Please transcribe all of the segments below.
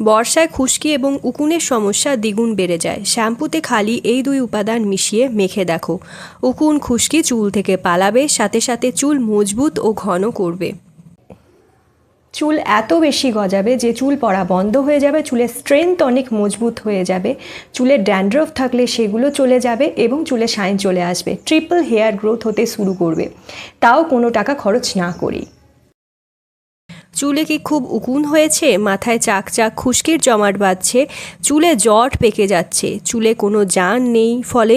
বর্ষায় খুশকি এবং উকুনের সমস্যা দ্বিগুণ বেড়ে যায়। শ্যাম্পুতে খালি এই দুই উপাদান মিশিয়ে মেখে দেখো। উকুন খুশকি চুল থেকে পালাবে, সাথে সাথে চুল মজবুত ও ঘন করবে। চুল এত বেশি গজাবে যে চুল পড়া বন্ধ হয়ে যাবে চুলের স্ট্রেংথ অনেক মজবুত হয়ে যাবে। চুলের ড্যান্ড্রফ থাকলে সেগুলো চলে যাবে এবং চুলে শাইন চলে আসবে। ট্রিপল হেয়ার গ্রোথ হতে শুরু করবে। তাও কোনো টাকা খরচ না করেই। চুলে কি খুব উকুন হয়েছে? মাথায় চাক চাক খুশকির জমাট বাঁধছে, চুলে জট পেকে যাচ্ছে, চুলে কোনো যান নেই, ফলে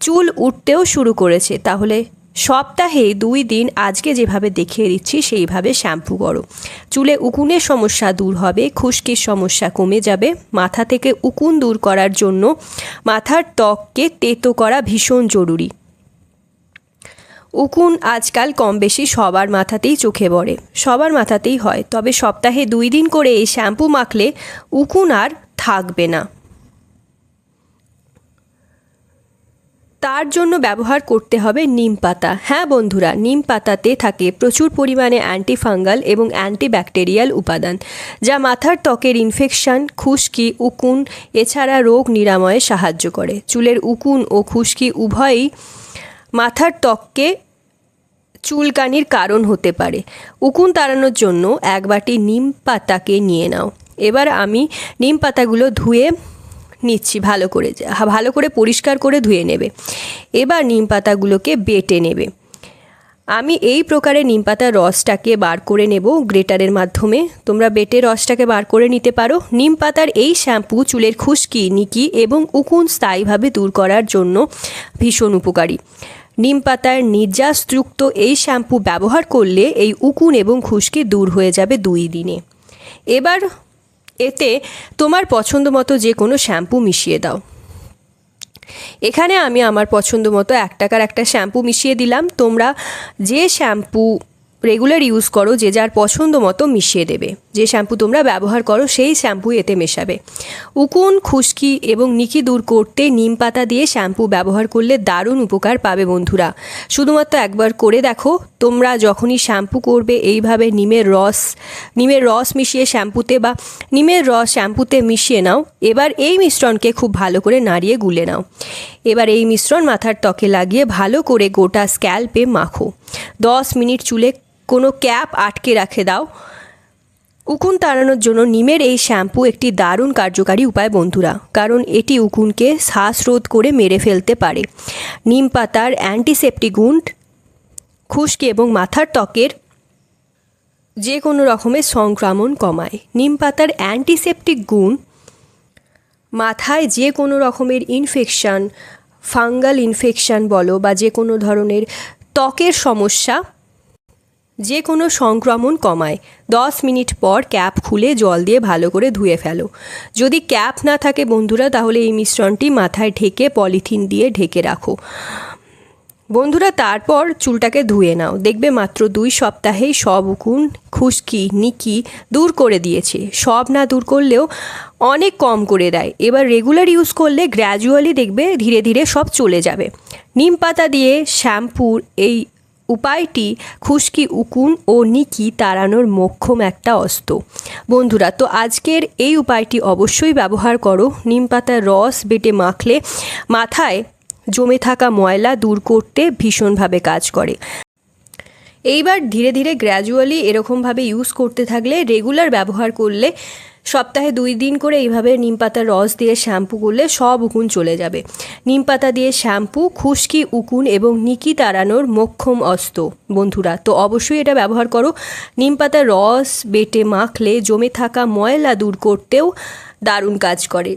চুল উঠতেও শুরু করেছে। তাহলে সপ্তাহে দুই দিন আজকে যেভাবে দেখিয়ে দিচ্ছি, সেইভাবে শ্যাম্পু করো। চুলে উকুনের সমস্যা দূর হবে, খুশকির সমস্যা কমে যাবে। মাথা থেকে উকুন দূর করার জন্য মাথার ত্বককে তেতো করা ভীষণ জরুরি। উকুন আজকাল কম বেশি সবার মাথাতেই চোখে পড়ে। সবার মাথাতেই হয়, তবে সপ্তাহে দুই দিন করে এই শ্যাম্পু মাখলে উকুন আর থাকবে না। তার জন্য ব্যবহার করতে হবে নিম পাতা। হ্যাঁ বন্ধুরা, নিম পাতাতে থাকে প্রচুর পরিমাণে অ্যান্টিফাঙ্গাল এবং অ্যান্টিব্যাকটেরিয়াল উপাদান, যা মাথার ত্বকের ইনফেকশন, খুশকি, উকুন, এছাড়া রোগ নিরাময়ে সাহায্য করে। চুলের উকুন ও খুশকি উভয়ই মাথার ত্বককে চুলকানির কারণ হতে পারে। উকুন তাড়ানোর জন্য এক বাটি নিম পাতাকে নিয়ে নাও। এবার আমি নিম পাতাগুলো ধুয়ে নিচ্ছি ভালো করে ভালো করে পরিষ্কার করে ধুয়ে নেবে। এবার নিম পাতাগুলোকে বেটে নেবে। আমি এই প্রকারে নিম পাতার রসটাকে বার করে নেব গ্রেটারের মাধ্যমে। তোমরা বেটে রসটাকে বার করে নিতে পারো। নিম পাতার এই শ্যাম্পু চুলের খুশকি, নিকি এবং উকুন স্থায়ীভাবে দূর করার জন্য ভীষণ উপকারী। নিম পাতার নির্যাসযুক্ত এই শ্যাম্পু ব্যবহার করলে এই উকুন এবং খুশকি দূর হয়ে যাবে দুই দিনে। এবার এতে তোমার পছন্দ মতো যে কোনো শ্যাম্পু মিশিয়ে দাও। এখানে আমি আমার পছন্দ মতো এক টাকার একটা শ্যাম্পু মিশিয়ে দিলাম। তোমরা যে শ্যাম্পু রেগুলার ইউজ করো যে যার পছন্দ মতো মিশিয়ে দেবে। যে শ্যাম্পু তোমরা ব্যবহার করো, সেই শ্যাম্পু এতে মেশাবে। উকুন, খুশকি এবং নিকি দূর করতে নিম পাতা দিয়ে শ্যাম্পু ব্যবহার করলে দারুণ উপকার পাবে বন্ধুরা। শুধুমাত্র একবার করে দেখো, তোমরা যখনই শ্যাম্পু করবে এইভাবে নিমের রস নিমের রস মিশিয়ে শ্যাম্পুতে বা নিমের রস শ্যাম্পুতে মিশিয়ে নাও। এবার এই মিশ্রণকে খুব ভালো করে নাড়িয়ে গুলে নাও। এবার এই মিশ্রণ মাথার ত্বকে লাগিয়ে ভালো করে গোটা স্ক্যাল্পে মাখো। দশ মিনিট চুলে কোনো ক্যাপ আটকে রাখে দাও। উকুন তাড়ানোর জন্য নিমের এই শ্যাম্পু একটি দারুণ কার্যকারী উপায়, বন্ধুরা। কারণ এটি উকুনকে শ্বাসরোধ করে মেরে ফেলতে পারে। নিম পাতার অ্যান্টিসেপ্টিক গুণ খুশকি এবং মাথার ত্বকের যে কোনো রকমের সংক্রমণ কমায়। নিম পাতার অ্যান্টিসেপ্টিক গুণ মাথায় যে কোনো রকমের ইনফেকশান ফাঙ্গাল ইনফেকশান বলো বা যে কোনো ধরনের ত্বকের সমস্যা যে কোনো সংক্রমণ কমায়। দশ মিনিট পর ক্যাপ খুলে জল দিয়ে ভালো করে ধুয়ে ফেলো। যদি ক্যাপ না থাকে বন্ধুরা, তাহলে এই মিশ্রণটি মাথায় ঢেকে পলিথিন দিয়ে ঢেকে রাখো। বন্ধুরা, তারপর চুলটাকে ধুয়ে নাও। দেখবে মাত্র দুই সপ্তাহেই সব উকুন, খুশকি, নিকি দূর করে দিয়েছে। সব না দূর করলেও অনেক কম করে দেয়। এবার রেগুলার ইউজ করলে গ্র্যাজুয়ালি দেখবে ধীরে ধীরে সব চলে যাবে। নিম পাতা দিয়ে শ্যাম্পুর এই উপায়টি খুশকি, উকুন ও নিকি তাড়ানোর মোক্ষম একটা অস্ত্র। বন্ধুরা, তো আজকের এই উপায়টি অবশ্যই ব্যবহার করো। নিম পাতার রস বেটে মাখলে মাথায় জমে থাকা ময়লা দূর করতে ভীষণভাবে কাজ করে। এইবার ধীরে ধীরে গ্র্যাজুয়ালি এরকমভাবে ইউজ করতে থাকলে রেগুলার ব্যবহার করলে সপ্তাহে দুই দিন করে এইভাবে নিম পাতার রস দিয়ে শ্যাম্পু করলে সব উকুন চলে যাবে। নিম পাতা দিয়ে শ্যাম্পু খুশকি, উকুন এবং নিকি তাড়ানোর মোক্ষম অস্ত্র। বন্ধুরা, তো অবশ্যই এটা ব্যবহার করো। নিম পাতার রস বেটে মাখলে জমে থাকা ময়লা দূর করতেও দারুণ কাজ করে।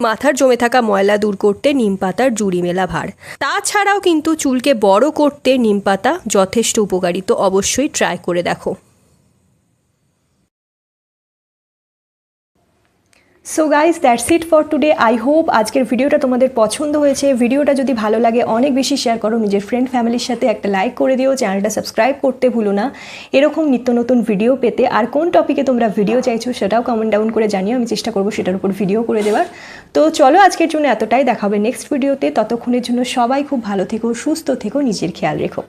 মাথার জমে থাকা ময়লা দূর করতে নিম পাতার জুড়ি মেলা ভার। তাছাড়াও কিন্তু চুলকে বড় করতে নিম পাতা যথেষ্ট উপকারী, তো অবশ্যই ট্রাই করে দেখো। So guys that's it for today I hope আজকের ভিডিওটা তোমাদের পছন্দ হয়েছে। ভিডিওটা যদি ভালো লাগে, অনেক বেশি শেয়ার করো। নিজের ফ্রেন্ড ফ্যামিলির সাথে একটা লাইক করে দিও। চ্যানেলটা সাবস্ক্রাইব করতে ভুলো না। এরকম নিত্য নতুন ভিডিও পেতে আর কোন টপিকে তোমরা ভিডিও চাইছো, সেটাও কমেন্ট ডাউন করে জানিও। আমি চেষ্টা করব সেটার উপর ভিডিও করে দেওয়ার। তো চলো আজকের জন্য এতটাই। দেখাবে নেক্সট ভিডিওতে ততক্ষণের জন্য সবাই খুব ভালো থেকো, সুস্থ থেকো, নিজের খেয়াল রেখো।